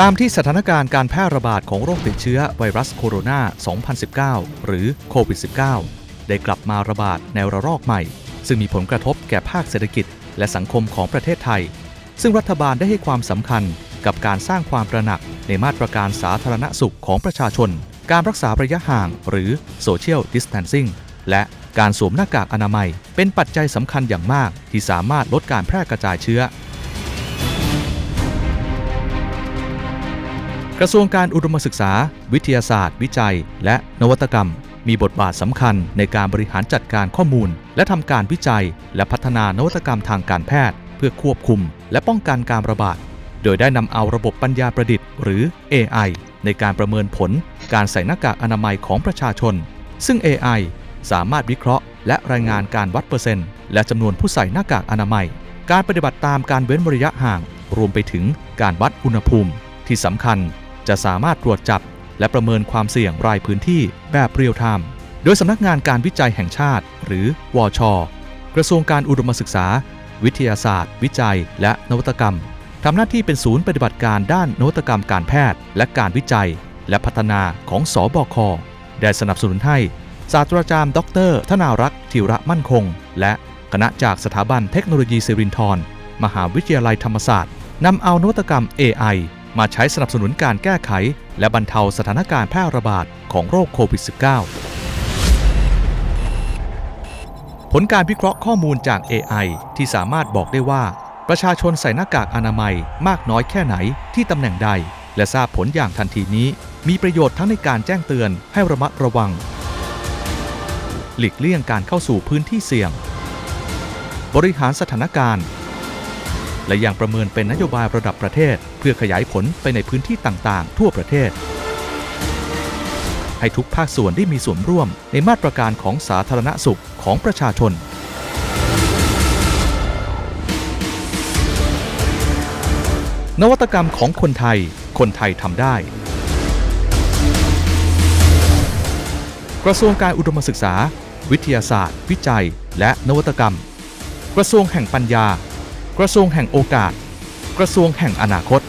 ตามที่สถานการณ์การแพร่ระบาดของโรคติดเชื้อไวรัสโคโรนา 2019 หรือโควิด -19 ได้กลับมาระบาดในระลอกใหม่ ซึ่งมีผลกระทบแก่ภาคเศรษฐกิจ และสังคมของประเทศไทย ซึ่งรัฐบาลได้ให้ความสำคัญกับการสร้างความตระหนักในมาตรการสาธารณสุขของประชาชน การรักษาระยะห่างหรือ Social Distancing และการสวมหน้ากากอนามัย เป็นปัจจัยสำคัญอย่างมากที่สามารถลดการแพร่กระจายเชื้อ กระทรวงการอุดมศึกษา วิทยาศาสตร์ วิจัย และนวัตกรรม มีบทบาทสำคัญในการบริหารจัดการข้อมูล และทำการวิจัย และพัฒนานวัตกรรมทางการแพทย์ เพื่อควบคุม และป้องกันการระบาด โดยได้นำเอาระบบปัญญาประดิษฐ์ หรือ AI ในการประเมินผล การใส่หน้ากากอนามัยของประชาชน ซึ่ง AI สามารถวิเคราะห์ และรายงานการวัดเปอร์เซ็นต์ และจำนวนผู้ใส่หน้ากากอนามัย การปฏิบัติตามการเว้นระยะห่าง รวมไปถึงการวัดอุณหภูมิ ที่สำคัญ จะสามารถตรวจจับ และประเมินความเสี่ยงรายพื้นที่แบบเรียลไทม์โดยสำนักงานการวิจัยแห่งชาติ หรือวชกระทรวงการอุดมศึกษา วิทยาศาสตร์ วิจัย และนวัตกรรมทำหน้าที่เป็นศูนย์ปฏิบัติการด้านนวัตกรรมการแพทย์ และการวิจัย และพัฒนาของสบคได้สนับสนุนให้ศาสตราจารย์ดอกเตอรธนารักษ์ธิระมั่นคง และคณะจากสถาบันเทคโนโลยีสิรินธรมหาวิทยาลัยธรรมศาสตร์นำเอานวัตกรรม AI มาใช้สนับสนุนการแก้ไข และบรรเทาสถานการณ์แพร่ระบาดของโรคโควิด -19 ผลการวิเคราะห์ข้อมูลจาก AI ที่สามารถบอกได้ว่า ประชาชนใส่หน้ากากอนามัยมากน้อยแค่ไหนที่ตำแหน่งใด และทราบผลอย่างทันทีนี้ มีประโยชน์ทั้งในการแจ้งเตือนให้ระมัดระวัง หลีกเลี่ยงการเข้าสู่พื้นที่เสี่ยง บริหารสถานการณ์ และยังประเมินเป็นนโยบายระดับประเทศ เพื่อขยายผลไปในพื้นที่ต่างๆ ทั่วประเทศ ให้ทุกภาคส่วนได้มีส่วนร่วมในมาตรการของสาธารณสุขของประชาชนนวัตกรรมของคนไทย คนไทยทำได้ กระทรวงการอุดมศึกษา วิทยาศาสตร์ วิจัย และนวัตกรรม กระทรวงแห่งปัญญา กระทรวงแห่งโอกาส กระทรวงแห่งอนาคต